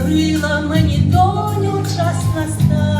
Подарила мені доню час настав.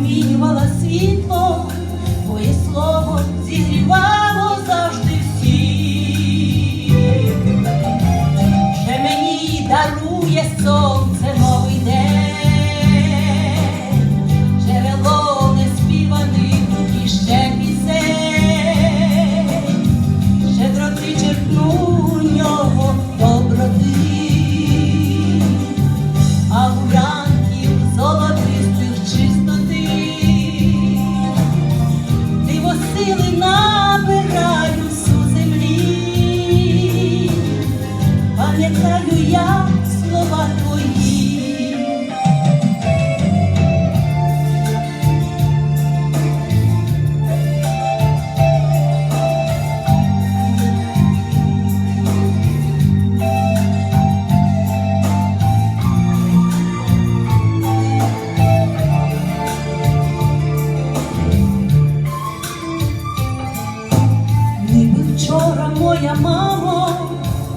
промінювала світло.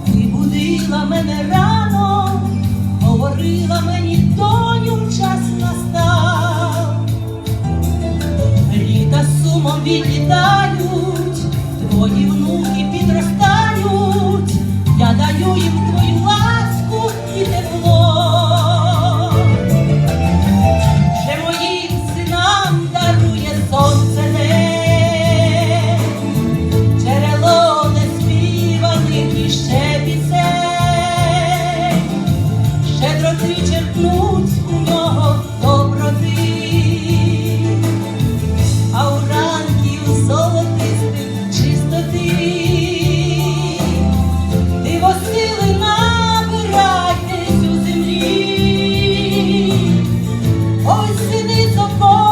ти будила мене рано, говорила мені, тоню час настав, літа сумом відлітають, твої внуки підростають, я даю їм твої. ще пісень, ще ти черпнуть у нього доброти, а у ранків золотистих чистоти, ти восили набирайтесь у землі, ось сини собою.